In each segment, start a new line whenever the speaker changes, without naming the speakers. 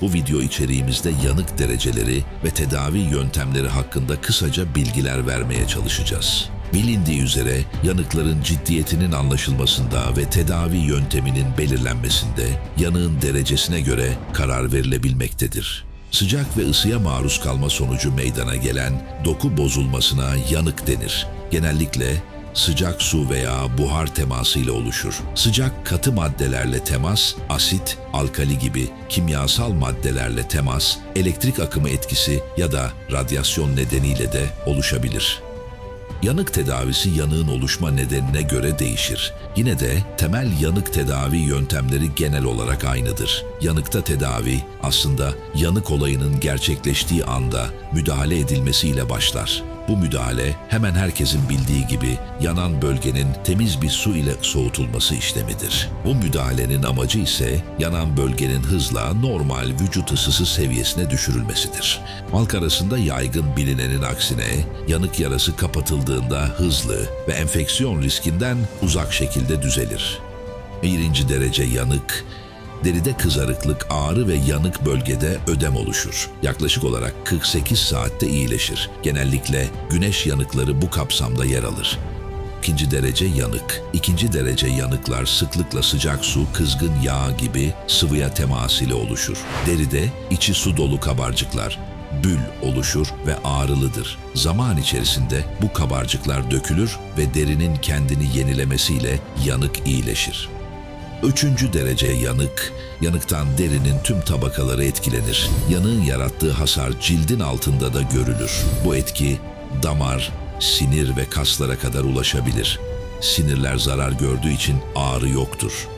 Bu video içeriğimizde yanık dereceleri ve tedavi yöntemleri hakkında kısaca bilgiler vermeye çalışacağız. Bilindiği üzere yanıkların ciddiyetinin anlaşılmasında ve tedavi yönteminin belirlenmesinde yanığın derecesine göre karar verilebilmektedir. Sıcak ve ısıya maruz kalma sonucu meydana gelen doku bozulmasına yanık denir. Genellikle sıcak su veya buhar teması ile oluşur. Sıcak katı maddelerle temas, asit, alkali gibi kimyasal maddelerle temas, elektrik akımı etkisi ya da radyasyon nedeniyle de oluşabilir. Yanık tedavisi yanığın oluşma nedenine göre değişir. Yine de temel yanık tedavi yöntemleri genel olarak aynıdır. Yanıkta tedavi aslında yanık olayının gerçekleştiği anda müdahale edilmesiyle başlar. Bu müdahale hemen herkesin bildiği gibi yanan bölgenin temiz bir su ile soğutulması işlemidir. Bu müdahalenin amacı ise yanan bölgenin hızla normal vücut ısısı seviyesine düşürülmesidir. Halk arasında yaygın bilinenin aksine yanık yarası kapatıldığında hızlı ve enfeksiyon riskinden uzak şekilde düzelir. Birinci derece yanık, deride kızarıklık, ağrı ve yanık bölgede ödem oluşur. Yaklaşık olarak 48 saatte iyileşir. Genellikle güneş yanıkları bu kapsamda yer alır. İkinci derece yanık. İkinci derece yanıklar sıklıkla sıcak su, kızgın yağ gibi sıvıya temas ile oluşur. Deride içi su dolu kabarcıklar, bül oluşur ve ağrılıdır. Zaman içerisinde bu kabarcıklar dökülür ve derinin kendini yenilemesiyle yanık iyileşir. Üçüncü derece yanık, yanıktan derinin tüm tabakaları etkilenir. Yanığın yarattığı hasar cildin altında da görülür. Bu etki damar, sinir ve kaslara kadar ulaşabilir. Sinirler zarar gördüğü için ağrı yoktur.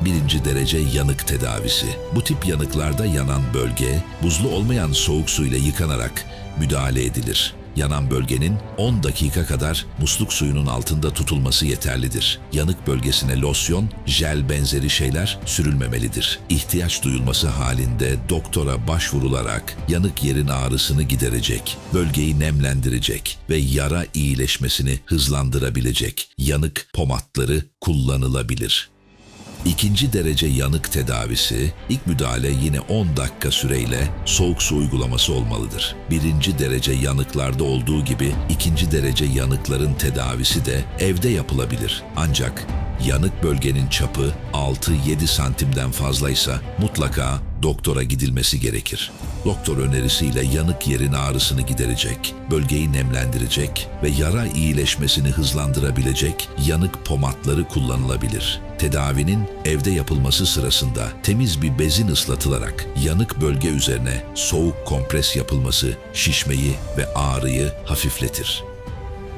Birinci derece yanık tedavisi. Bu tip yanıklarda yanan bölge buzlu olmayan soğuk su ile yıkanarak müdahale edilir. Yanan bölgenin 10 dakika kadar musluk suyunun altında tutulması yeterlidir. Yanık bölgesine losyon, jel benzeri şeyler sürülmemelidir. İhtiyaç duyulması halinde doktora başvurularak yanık yerin ağrısını giderecek, bölgeyi nemlendirecek ve yara iyileşmesini hızlandırabilecek yanık pomatları kullanılabilir. İkinci derece yanık tedavisi, ilk müdahale yine 10 dakika süreyle soğuk su uygulaması olmalıdır. Birinci derece yanıklarda olduğu gibi ikinci derece yanıkların tedavisi de evde yapılabilir. Ancak yanık bölgenin çapı 6-7 santimden fazlaysa mutlaka doktora gidilmesi gerekir. Doktor önerisiyle yanık yerin ağrısını giderecek, bölgeyi nemlendirecek ve yara iyileşmesini hızlandırabilecek yanık pomatları kullanılabilir. Tedavinin evde yapılması sırasında temiz bir bezin ıslatılarak yanık bölge üzerine soğuk kompres yapılması şişmeyi ve ağrıyı hafifletir.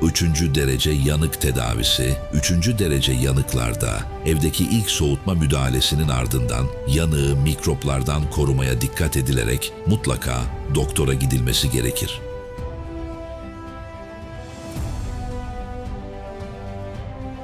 Üçüncü derece yanık tedavisi, üçüncü derece yanıklarda evdeki ilk soğutma müdahalesinin ardından yanığı mikroplardan korumaya dikkat edilerek mutlaka doktora gidilmesi gerekir.